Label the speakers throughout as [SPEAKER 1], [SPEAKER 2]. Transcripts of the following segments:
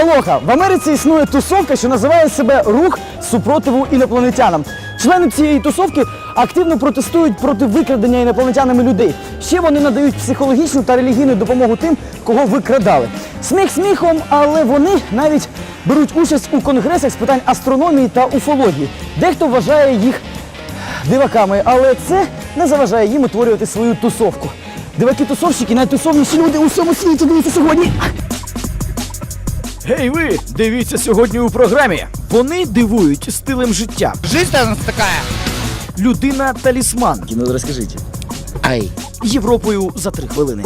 [SPEAKER 1] Алоха! В Америці існує тусовка, що називає себе рух супротиву інопланетянам. Члени цієї тусовки активно протестують проти викрадення інопланетянами людей. Ще вони надають психологічну та релігійну допомогу тим, кого викрадали. Сміх сміхом, але вони навіть беруть участь у конгресах з питань астрономії та уфології. Дехто вважає їх диваками, але це не заважає їм утворювати свою тусовку. Диваки-тусовщики найтусовніші люди у всьому світі. Дивіться сьогодні.
[SPEAKER 2] Гей ви! Дивіться сьогодні у програмі. Вони дивують стилем життя.
[SPEAKER 3] Жизнь у нас така.
[SPEAKER 2] Людина талісман
[SPEAKER 1] Ну, розкажіть.
[SPEAKER 3] Ай.
[SPEAKER 2] Європою за три хвилини.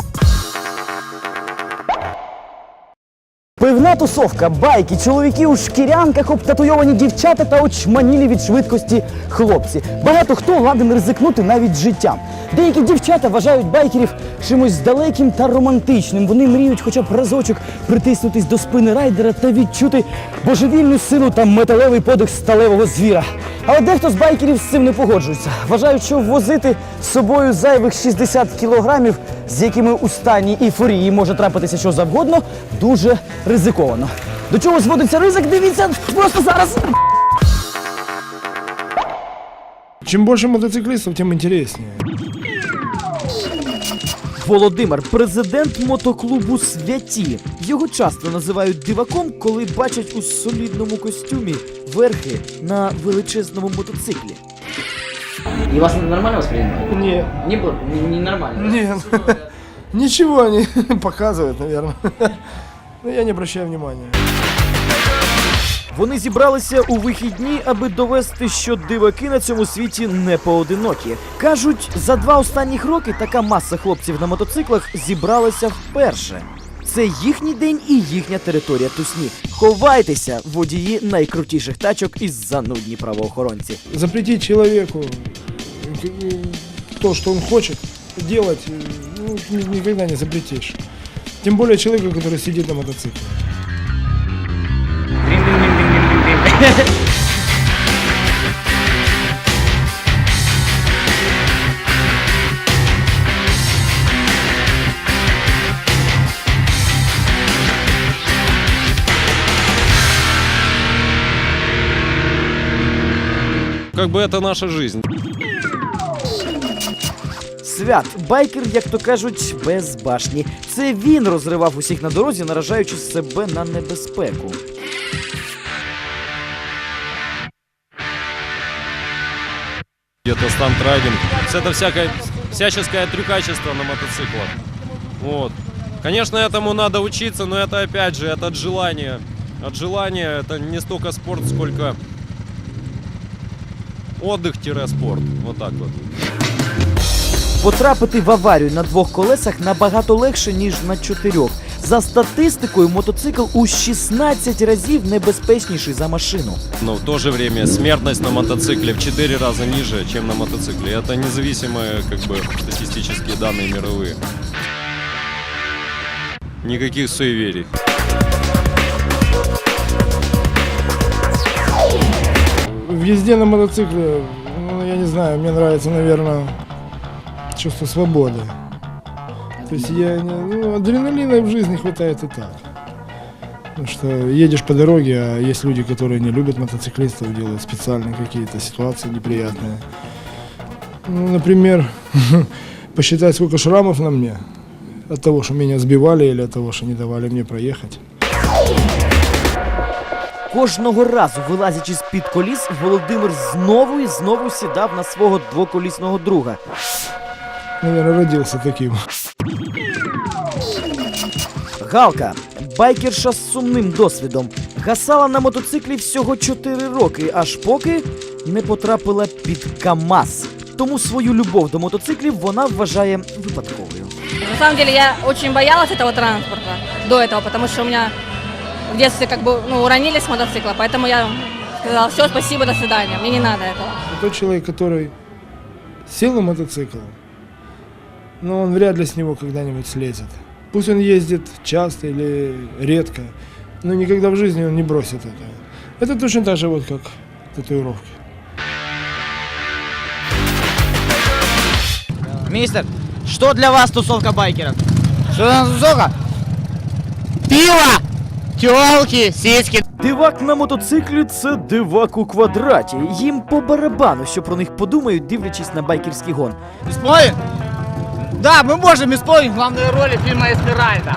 [SPEAKER 1] Пивна тусовка, байки, чоловіки у шкірянках, обтатуйовані дівчата та очманілі від швидкості хлопці. Багато хто ладен ризикнути навіть життям. Деякі дівчата вважають байкерів чимось далеким та романтичним. Вони мріють хоча б разочок притиснутись до спини райдера та відчути божевільну силу та металевий подих сталевого звіра. Але дехто з байкерів з цим не погоджується. Вважають, що возити з собою зайвих 60 кілограмів, з якими у стані ейфорії може трапитися що завгодно, дуже ризиковано. До чого зводиться ризик? Дивіться просто зараз.
[SPEAKER 4] Чем больше мотоциклистов, тем интереснее.
[SPEAKER 2] Володимир, президент мотоклубу Святі. Його часто називають диваком, коли бачать у солідному костюмі верхи на величезному мотоциклі.
[SPEAKER 5] И вас нормально воспринимают?
[SPEAKER 4] Не,
[SPEAKER 5] Не, было, не, не нормально.
[SPEAKER 4] не, ничего они показывают, наверное. Но я не обращаю внимания.
[SPEAKER 2] Вони зібралися у вихідні, аби довести, що диваки на цьому світі не поодинокі. Кажуть, за два останніх роки така маса хлопців на мотоциклах зібралася вперше. Це їхній день і їхня територія тусні. Ховайтеся, водії найкрутіших тачок із занудні правоохоронці.
[SPEAKER 4] Запретить человеку э, То, что он хочет делать, э, ну, ни- никогда не запретишь. Тем более человеку, который сидит на мотоцикле.
[SPEAKER 6] Как бы это наша жизнь.
[SPEAKER 2] Свят, байкер, як то кажуть, без башні. Це він розривав усіх на дорозі, наражаючи себе на небезпеку.
[SPEAKER 6] Где-то стандрайдинг. Это всякое, всяческое трюкачество на мотоциклах. Вот. Конечно, этому надо учиться, но это опять же, это от желания. От желания это не столько спорт, сколько отдых-спорт. Вот так вот.
[SPEAKER 2] Потрапити в аварію на двох колесах набагато легше, ніж на чотирьох. За статистикою, мотоцикл у 16 разів небезпечніший за машину.
[SPEAKER 6] Но в то же время смертность на мотоцикле в 4 раза ниже, чем на мотоцикле. Это независимые как бы статистические данные мировые. Никаких суеверий.
[SPEAKER 4] В езде на мотоцикле, ну, я не знаю, мне нравится, наверное, чувство свободы. То есть я, не- ну, адреналина в жизни хватает и так. Потому что едешь по дороге, а есть люди, которые не любят мотоциклистов, делают специальные какие-то ситуации неприятные. Ну, например, посчитать, сколько шрамов на мне от того, что меня сбивали или от того, что не давали мне проехать.
[SPEAKER 2] Кожного разу, вилазячи з під коліс, Володимир знову і знову сідав на свого двоколісного друга.
[SPEAKER 4] Наверное, родился таким.
[SPEAKER 2] Галка, байкерша з сумним досвідом, гасала на мотоциклі всього 4 роки, аж поки не потрапила під КАМАЗ. Тому свою любов до мотоциклів вона вважає випадковою.
[SPEAKER 7] На самом деле я очень боялась этого транспорта до этого, потому что у меня в детстве как бы ну, уронили с мотоцикла, поэтому я сказала, все, спасибо, до свидания, мне не надо этого.
[SPEAKER 4] Тот человек, который сел на мотоцикл, но он вряд ли с него когда-нибудь слезет. Пусть он ездит часто или редко, но никогда в жизни он не бросит это. Это точно так же вот как татуировки.
[SPEAKER 3] Мистер, что для вас тусовка байкеров? Что за тусовка? Пиво! Тілки, сіськи.
[SPEAKER 2] Дивак на мотоциклі це дивак у квадраті. Їм по барабану, що про них подумають, дивлячись на байкерський гон.
[SPEAKER 3] Исполнить? Да, мы можем исполнить главную роль фильма «Эсперайда».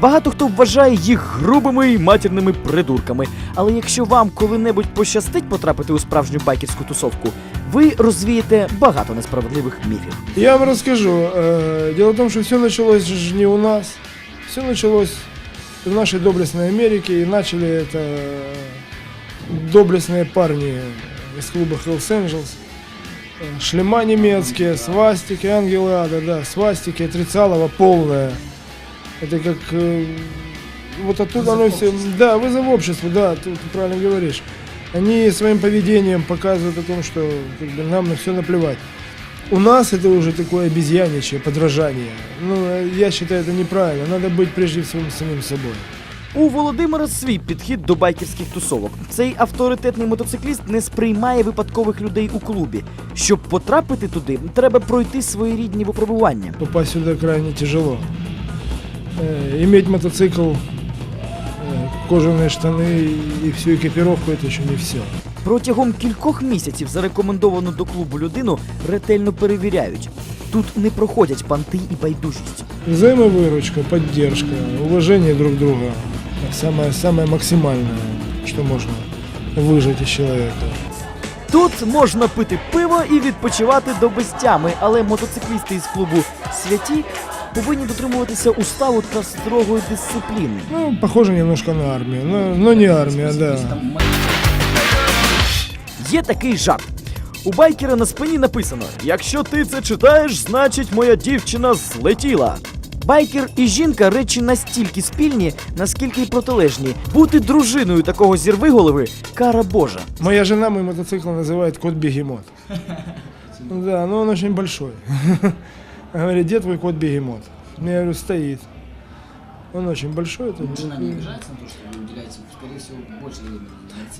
[SPEAKER 2] Багато хто вважає їх грубими і матірними придурками. Але якщо вам коли-небудь пощастить потрапити у справжню байкерську тусовку, ви розвієте багато несправедливих міфів.
[SPEAKER 4] Я вам расскажу. Э, Дело в том, что все началось же не у нас. Все началось в нашей доблестной Америке. И начали это доблестные парни из клуба Hells Angels. Э, Шлема немецкие, свастики, ангелы ада, да, свастики, отрицалово полное. Это как... э, Вот оттуда оно все... Да, вызов обществу, да, ты, ты правильно говоришь. Они своим поведением показывают о том, что как бы, нам на все наплевать. У нас это уже такое обезьяничье, подражание. Ну, э, я считаю, это неправильно. Надо быть прежде всего самим собой.
[SPEAKER 2] У Володимира свій підхід до байкерських тусовок. Цей авторитетний мотоцикліст не сприймає випадкових людей у клубі. Щоб потрапити туди, треба пройти своєрідні випробування.
[SPEAKER 4] Попасть сюда крайне тяжело. Э, Иметь мотоцикл, э, кожаные штаны и всю экипировку это еще не все.
[SPEAKER 2] Протягом кількох місяців зарекомендовану до клубу людину ретельно перевіряють. Тут не проходять панти і байдужість.
[SPEAKER 4] Взаимовыручка, поддержка, уважение друг друга. Самое, самое максимальное, что можно выжать из человека.
[SPEAKER 2] Тут можна пити пиво і відпочивати до безтями, але мотоциклісти із клубу святі повинні дотримуватися уставу та строгої дисципліни.
[SPEAKER 4] Ну, похоже немножко на армию, но, но не армия, да.
[SPEAKER 2] Є такий жарт. У байкера на спині написано: Якщо ти це читаєш, значить моя дівчина злетіла. Байкер і жінка речі настільки спільні, наскільки й протилежні. Бути дружиною такого зірвиголови кара Божа.
[SPEAKER 4] Моя жена мой мотоцикл называет кот-бегемот. Да, но он очень большой. Говорит, где твой кот-бегемот? Я говорю, стоит. Он очень большой. это-
[SPEAKER 5] Жена не обижается на то, что вы уделяете, скорее всего, больше времени.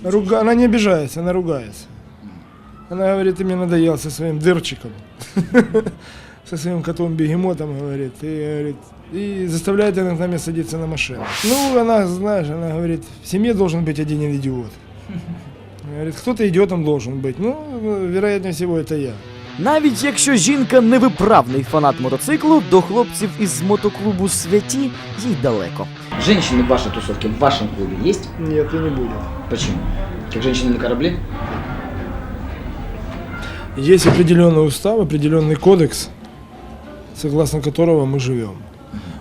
[SPEAKER 4] Руга... Она не обижается, она ругается. Она говорит, ты мне надоел со своим дырчиком. Со своим котом-бегемотом, говорит. И, говорит, и заставляет иногда меня садиться на машину. Ну, она, знаешь, она говорит, в семье должен быть один идиот. Говорит, кто-то идиотом должен быть. Ну, вероятнее всего, это я.
[SPEAKER 2] Навіть якщо жінка невиправний фанат мотоциклу, до хлопців із мотоклубу святі їй далеко.
[SPEAKER 5] Женщины в вашей тусовке, в вашем клубе есть?
[SPEAKER 4] Нет, и не будет.
[SPEAKER 5] Почему? Как женщины на корабле?
[SPEAKER 4] Есть определенный устав, определенный кодекс, согласно которого мы живем.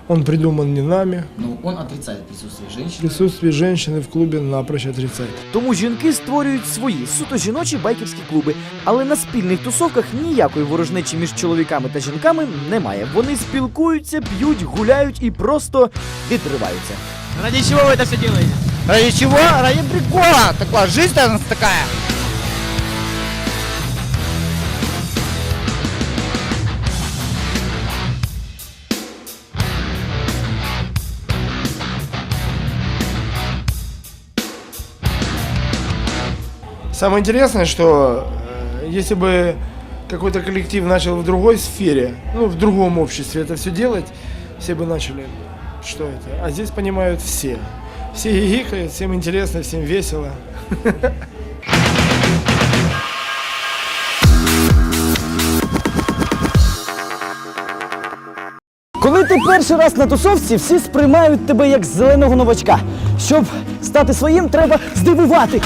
[SPEAKER 4] Он придуман не нами.
[SPEAKER 5] Ну, он отрицает присутствие женщин.
[SPEAKER 4] Присутствие женщины в клубе напрочь отрицает.
[SPEAKER 2] Тому жінки створюють свої суто жіночі байкерські клуби, але на спільних тусовках ніякої ворожнечі між чоловіками та жінками немає. Вони спілкуються, п'ють, гуляють і просто відриваються.
[SPEAKER 3] Ради чего вы это все делаете? Ради чего? Ради прикола. Такая жизнь у нас такая.
[SPEAKER 4] Самое интересное, что э, если бы какой-то коллектив начал в другой сфере, ну, в другом обществе это все делать, все бы начали, что это. А здесь понимают все. Все гигикают, всем интересно, всем весело.
[SPEAKER 1] Коли ти перший раз на тусовці, всі сприймають тебе як зеленого новачка. Щоб стати своїм, треба здивувати.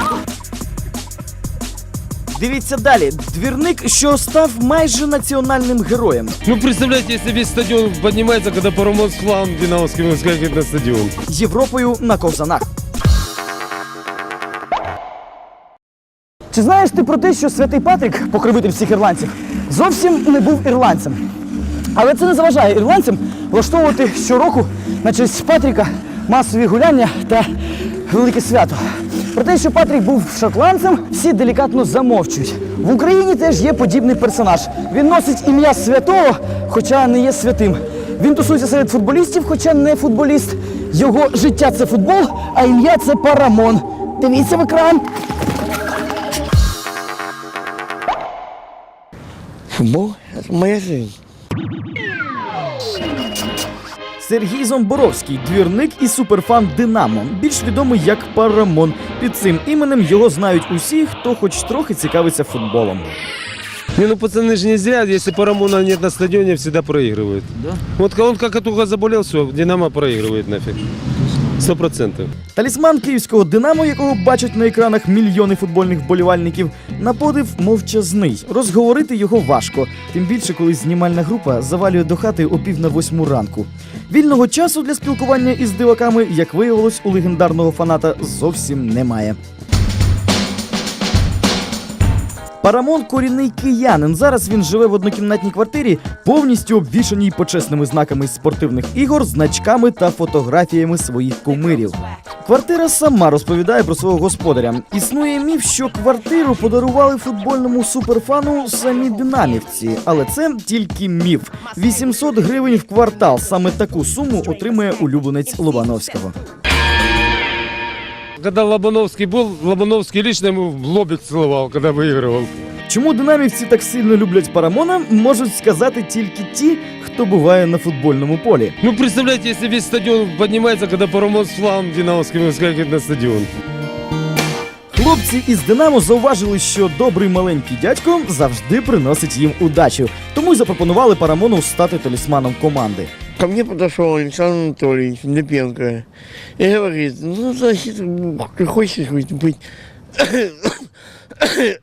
[SPEAKER 2] Дивіться далі. Двірник, що став майже національним героєм.
[SPEAKER 6] Ну, представляете, если весь стадион поднимается, когда паромоз хлам динамовский выскакивает на стадион.
[SPEAKER 2] Європою на ковзанах.
[SPEAKER 1] Чи знаєш ти про те, що святий Патрік, покровитель всіх ірландців, зовсім не був ірландцем? Але це не заважає ірландцям влаштовувати щороку на честь Патріка масові гуляння та велике свято. Про те, що Патрік був шотландцем, всі делікатно замовчують. В Україні теж є подібний персонаж. Він носить ім'я святого, хоча не є святим. Він тусується серед футболістів, хоча не футболіст. Його життя це футбол, а ім'я це Парамон. Дивіться в екран.
[SPEAKER 8] Это моя жизнь.
[SPEAKER 2] Сергій Зомборовський, двірник і суперфан Динамо, більш відомий як Парамон. Під цим іменем його знають усі, хто хоч трохи цікавиться футболом.
[SPEAKER 9] Не, ну пацаны же не зря, если Парамона нет на стадионе, всегда проигрывают.
[SPEAKER 1] Да?
[SPEAKER 9] Вот он как только заболел, все, Динамо проигрывает нафиг. Сто процентов.
[SPEAKER 2] Талісман київського Динамо, якого бачать на екранах мільйони футбольних вболівальників, на подив мовчазний. Розговорити його важко, тим більше, коли знімальна група завалює до хати о пів на восьму ранку. Вільного часу для спілкування із диваками, як виявилось, у легендарного фаната зовсім немає. Парамон корінний киянин. Зараз він живе в однокімнатній квартирі, повністю обвішаній почесними знаками спортивних ігор, значками та фотографіями своїх кумирів. Квартира сама розповідає про свого господаря. Існує міф, що квартиру подарували футбольному суперфану самі динамівці, але це тільки міф. 800 гривень в квартал. Саме таку суму отримує улюбленець Лобановського.
[SPEAKER 9] Когда Лобановский был, Лобановский лично ему в лобик целовал, когда выигрывал.
[SPEAKER 2] Чому динамівці так сильно люблять Парамона, можуть сказати тільки ті, хто буває на футбольному полі.
[SPEAKER 9] Ну, представляете, если весь стадион поднимается, когда Парамон с флагом динамовским выскакивает на стадион.
[SPEAKER 2] Хлопці із Динамо зауважили, що добрий маленький дядько завжди приносить їм удачу, тому й запропонували Парамону стати талісманом команди.
[SPEAKER 8] Ко мне подошел Александр Анатольевич Лепенко и говорит, ну, значит, ты хочешь быть, быть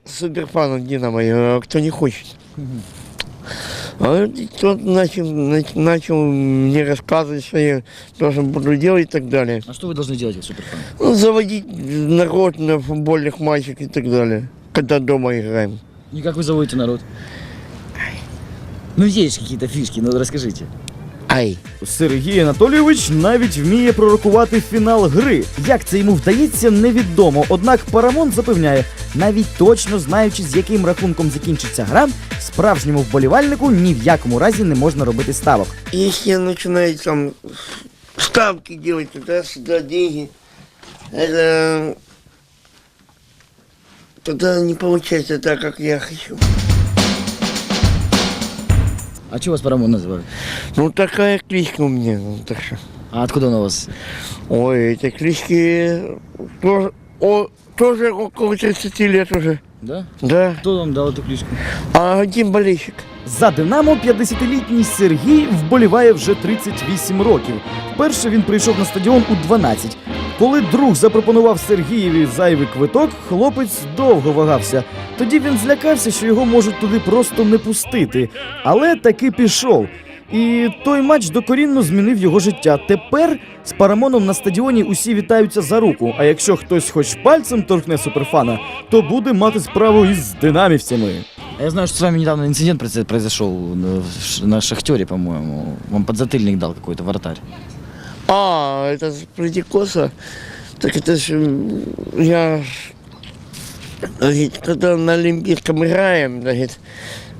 [SPEAKER 8] суперфаном Динамо? Я говорю, а кто не хочет? А тот начал, нач- начал мне рассказывать, что я должен буду делать и так далее.
[SPEAKER 1] А що ви повинні робити, як суперфан?
[SPEAKER 8] Ну, заводить народ на футбольных матчах и так далее, когда дома играем.
[SPEAKER 1] І як ви заводите народ? Ну, є ж якісь фішки, ну розкажіть.
[SPEAKER 8] Ай.
[SPEAKER 2] Сергій Анатолійович навіть вміє пророкувати фінал гри. Як це йому вдається, невідомо. Однак Парамон запевняє, навіть точно знаючи, з яким рахунком закінчиться гра, справжньому вболівальнику ні в якому разі не можна робити ставок.
[SPEAKER 8] Если начинают там ставки делать туда-сюда деньги, это тогда не получается так, как я хочу.
[SPEAKER 1] А чого вас Парамон називають?
[SPEAKER 8] Ну такая кличка у меня, ну, так что.
[SPEAKER 1] А откуда вона у вас?
[SPEAKER 8] Ой, эти клички тоже, о, тоже около 30 лет уже.
[SPEAKER 1] Да?
[SPEAKER 8] Да.
[SPEAKER 1] Хто вам дав ту кличку?
[SPEAKER 8] А один болельщик.
[SPEAKER 2] За Динамо 50-літній Сергій вболіває вже 38 років. Вперше він прийшов на стадіон у 12. Коли друг запропонував Сергієві зайвий квиток, хлопець довго вагався. Тоді він злякався, що його можуть туди просто не пустити. Але таки пішов. І той матч докорінно змінив його життя. Тепер з Парамоном на стадіоні усі вітаються за руку. А якщо хтось хоч пальцем торкне суперфана, то буде мати справу із динамівцями.
[SPEAKER 1] А я знаю, что с вами недавно инцидент произ- произошел на- в Ш- на Шахтере, по-моему. Вам подзатыльник дал какой-то вратарь.
[SPEAKER 8] А, это с Плетикоса. Так это ж м, я ж, говорит, когда на Олимпийском играем, говорит,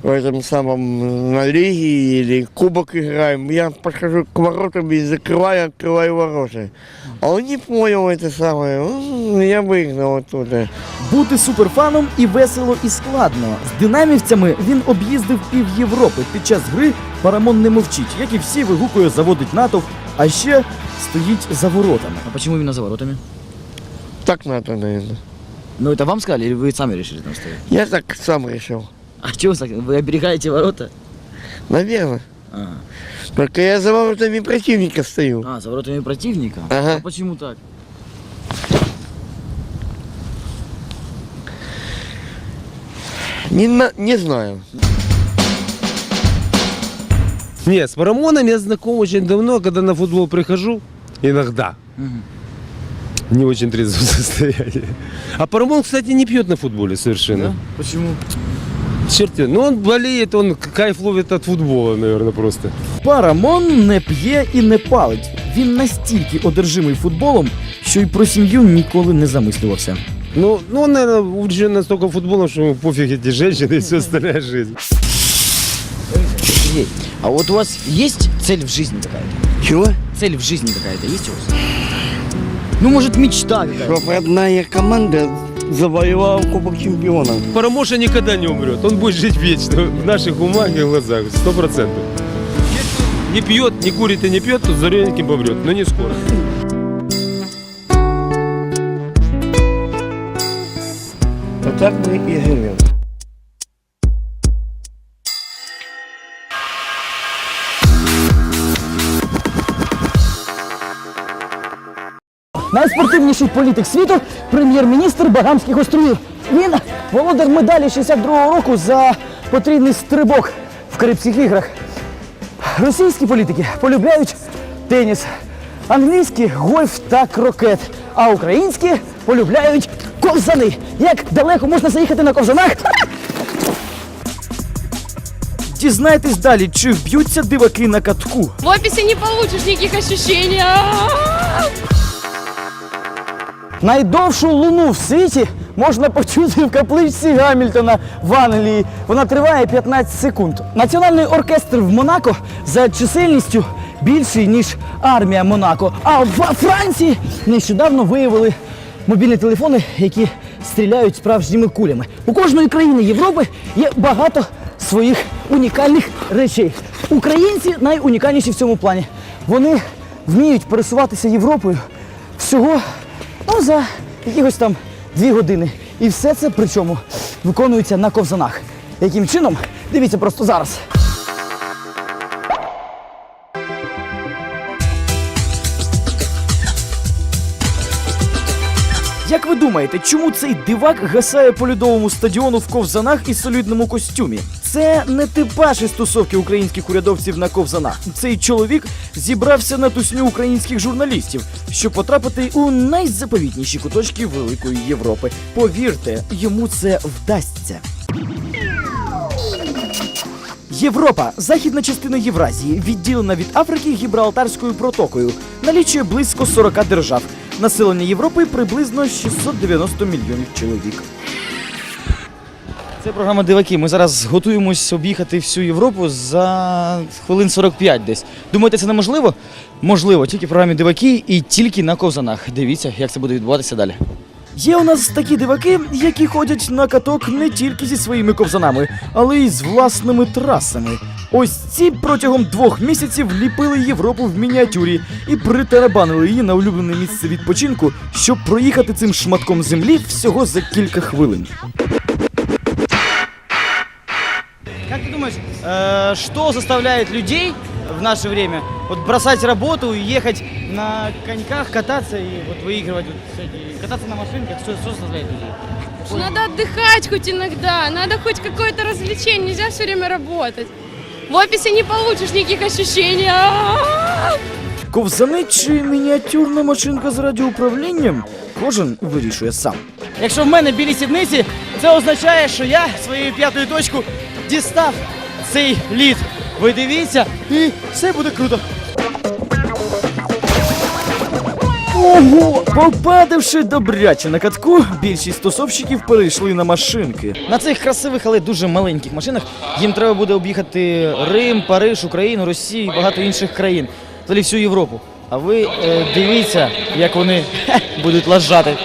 [SPEAKER 8] в этом самом м, на лиге или кубок играем, я подхожу к воротам и закрываю, открываю ворота. А он не понял это самое, он меня выгнал оттуда.
[SPEAKER 2] Бути суперфаном і весело, і складно. З динамівцями він об'їздив пів Європи. Під час гри Парамон не мовчить, як і всі вигукує, заводить натовп, а ще стоїть за воротами.
[SPEAKER 1] А почему именно за воротами?
[SPEAKER 8] Так надо, наверное.
[SPEAKER 1] Ну, это вам сказали, или вы сами решили там стоять?
[SPEAKER 8] Я так сам решил.
[SPEAKER 1] А чего вы так? Вы оберегаете ворота?
[SPEAKER 8] Наверное.
[SPEAKER 1] А,
[SPEAKER 8] Только я за воротами противника стою.
[SPEAKER 1] а за воротами противника?
[SPEAKER 8] Ага.
[SPEAKER 1] А почему так?
[SPEAKER 8] Не, на- не знаю.
[SPEAKER 9] Нет, с Парамоном я знаком очень давно, когда на футбол прихожу, иногда.
[SPEAKER 1] Мгм.
[SPEAKER 9] Не очень трезвом состоянии. А Парамон, кстати, не пьет на футболе совершенно.
[SPEAKER 1] Да? Почему?
[SPEAKER 9] Черт, его, ну он болеет, он кайф ловит от футбола, наверное, просто.
[SPEAKER 2] Парамон не п'є і не палить. Він настільки одержимий футболом, що й про сім'ю ніколи не замислювався.
[SPEAKER 9] Ну, ну он, наверное, увлечен настолько футболом, что ему пофиг эти женщины и все остальная жизнь.
[SPEAKER 1] Сергей, а вот у вас есть цель в жизни какая-то?
[SPEAKER 8] Чего?
[SPEAKER 1] цель в жизни какая-то есть у вас? Ну, может, мечта какая-то?
[SPEAKER 8] Чтоб родная команда завоевала Кубок Чемпионов.
[SPEAKER 9] Парамоша никогда не умрет. Он будет жить вечно в наших умах и глазах. Сто процентов. Если не пьет, не курит и не пьет, то зареньким помрет. Но не скоро.
[SPEAKER 8] Вот так мы и живем.
[SPEAKER 1] Найспортивніший політик світу прем'єр-міністр Багамських островів. Він володар медалі 62-го року за потрійний стрибок в Карибських іграх. Російські політики полюбляють теніс, англійські гольф та крокет, а українські полюбляють ковзани. Як далеко можна заїхати на ковзанах?
[SPEAKER 2] Дізнайтесь далі, чи вб'ються диваки на катку.
[SPEAKER 7] В описи не получишь никаких ощущений.
[SPEAKER 1] Найдовшу луну в світі можна почути в капличці Гамільтона в Англії. Вона триває 15 секунд. Національний оркестр в Монако за чисельністю більший, ніж армія Монако. А в Франції нещодавно виявили мобільні телефони, які стріляють справжніми кулями. У кожної країни Європи є багато своїх унікальних речей. Українці найунікальніші в цьому плані. Вони вміють пересуватися Європою всього ну, за якихось там дві години. І все це причому виконується на ковзанах. Яким чином? Дивіться просто зараз.
[SPEAKER 2] Як ви думаєте, чому цей дивак гасає по льодовому стадіону в ковзанах і солідному костюмі? Це не типаж із тусовки українських урядовців на ковзанах. Цей чоловік зібрався на тусню українських журналістів, щоб потрапити у найзаповітніші куточки Великої Європи. Повірте, йому це вдасться. Європа, західна частина Євразії, відділена від Африки Гібралтарською протокою, налічує близько 40 держав. Населення Європи приблизно 690 мільйонів чоловік.
[SPEAKER 1] Це програма Диваки. Ми зараз готуємось об'їхати всю Європу за хвилин 45 десь. Думаєте, це неможливо? Можливо, тільки в програмі Диваки і тільки на ковзанах. Дивіться, як це буде відбуватися далі.
[SPEAKER 2] Є у нас такі диваки, які ходять на каток не тільки зі своїми ковзанами, але й з власними трасами. Ось ці протягом двох місяців ліпили Європу в мініатюрі і притарабанили її на улюблене місце відпочинку, щоб проїхати цим шматком землі всього за кілька хвилин.
[SPEAKER 1] Как ты думаешь, э, что заставляет людей в наше время вот бросать работу и ехать на коньках, кататься и вот выигрывать вот всякие, кататься на машинках? Что, что заставляет людей?
[SPEAKER 7] Надо отдыхать хоть иногда, надо хоть какое-то развлечение, нельзя все время работать. В описи не получишь никаких ощущений.
[SPEAKER 2] Ковзани чи мініатюрна машинка з радіоуправлінням? Кожен вирішує сам.
[SPEAKER 1] Якщо в мене білі сідниці, це означає, що я своєю п'ятою точку дістав цей лід. Ви дивіться, і все буде круто.
[SPEAKER 2] Ого! Попадавши добряче на катку, більшість тусовщиків перейшли на машинки.
[SPEAKER 1] На цих красивих, але дуже маленьких машинах їм треба буде об'їхати Рим, Париж, Україну, Росію і багато інших країн. Взагалі всю Європу. А ви е, дивіться, як вони будуть лажати.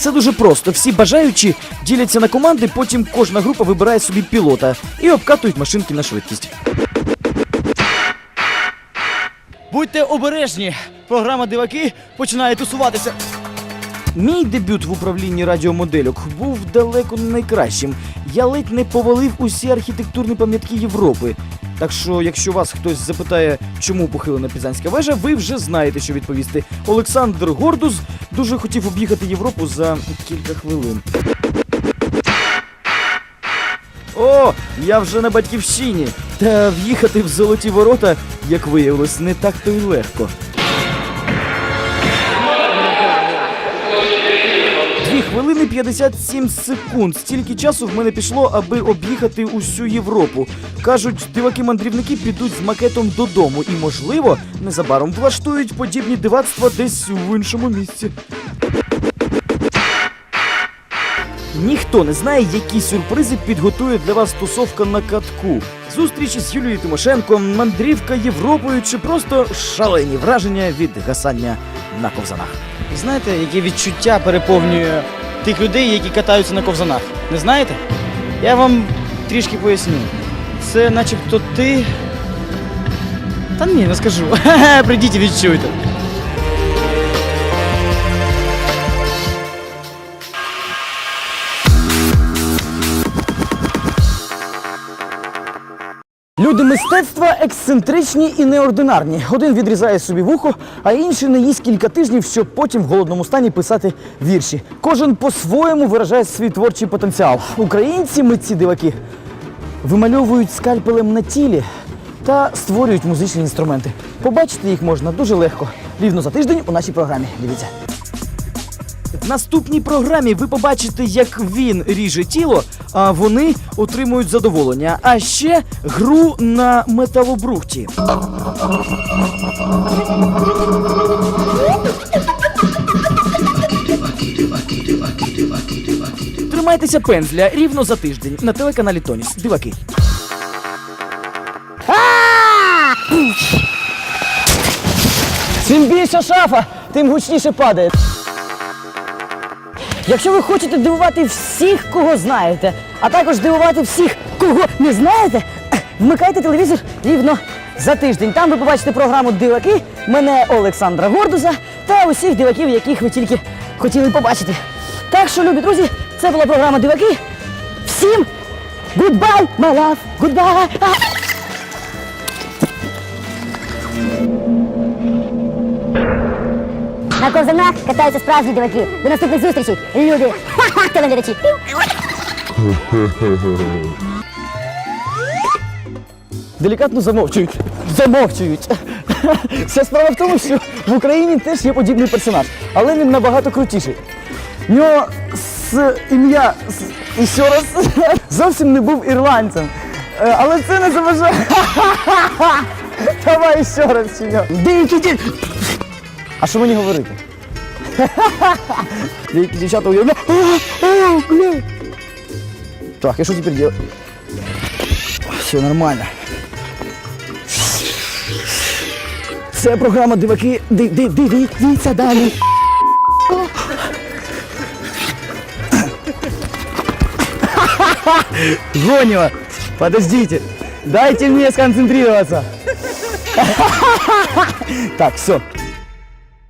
[SPEAKER 2] Все дуже просто. Всі бажаючі діляться на команди, потім кожна група вибирає собі пілота і обкатують машинки на швидкість.
[SPEAKER 1] Будьте обережні! Програма Диваки починає тусуватися.
[SPEAKER 2] Мій дебют в управлінні радіомодельок був далеко не найкращим. Я ледь не повалив усі архітектурні пам'ятки Європи. Так що, якщо вас хтось запитає, чому похилена Пізанська вежа, ви вже знаєте, що відповісти. Олександр Гордус дуже хотів об'їхати Європу за кілька хвилин. О, я вже на батьківщині. Та в'їхати в золоті ворота, як виявилось, не так то й легко. Хвилини 57 секунд. Стільки часу в мене пішло, аби об'їхати усю Європу. Кажуть, диваки-мандрівники підуть з макетом додому і, можливо, незабаром влаштують подібні дивацтва десь в іншому місці. Ніхто не знає, які сюрпризи підготує для вас тусовка на катку. Зустрічі з Юлією Тимошенко, мандрівка Європою чи просто шалені враження від гасання на ковзанах.
[SPEAKER 1] Знаєте, яке відчуття переповнює тих людей, які катаються на ковзанах? Не знаєте? Я вам трішки поясню. Це начебто ти. Та ні, не скажу. Прийдіть і відчуйте. Люди мистецтва ексцентричні і неординарні. Один відрізає собі вухо, а інший не їсть кілька тижнів, щоб потім в голодному стані писати вірші. Кожен по-своєму виражає свій творчий потенціал. Українці, митці диваки, вимальовують скальпелем на тілі та створюють музичні інструменти. Побачити їх можна дуже легко. Рівно за тиждень у нашій програмі. Дивіться.
[SPEAKER 2] В наступній програмі ви побачите, як він ріже тіло, а вони отримують задоволення. А ще гру на металобрухті. Тримайтеся пензля рівно за тиждень на телеканалі Тоніс. Диваки.
[SPEAKER 1] Чим більша шафа, тим гучніше падає. Якщо ви хочете дивувати всіх, кого знаєте, а також дивувати всіх, кого не знаєте, вмикайте телевізор рівно за тиждень. Там ви побачите програму Диваки, мене Олександра Гордуза та усіх диваків, яких ви тільки хотіли побачити. Так що, любі друзі, це була програма Диваки. Всім goodbye, my love,
[SPEAKER 10] На ковзанах катаються справжні диваки. До наступних зустрічей, люди. Ха-ха, телеглядачі.
[SPEAKER 1] делікатно замовчують. Замовчують. Вся справа в тому, що в Україні теж є подібний персонаж, але він набагато крутіший. В нього з ім'я з- і ще раз зовсім не був ірландцем. Е, Але це не заважає. Давай ще раз чи нього. Деякі ді... А що мені говорити? Деякі дівчата уявляють. «А, а, бля». Так, і що тепер делать? Все нормально. Це програма Диваки. Ди- ди- ди- Дивіться далі. Гонева, подождите. Дайте мне сконцентрироваться. Так, все.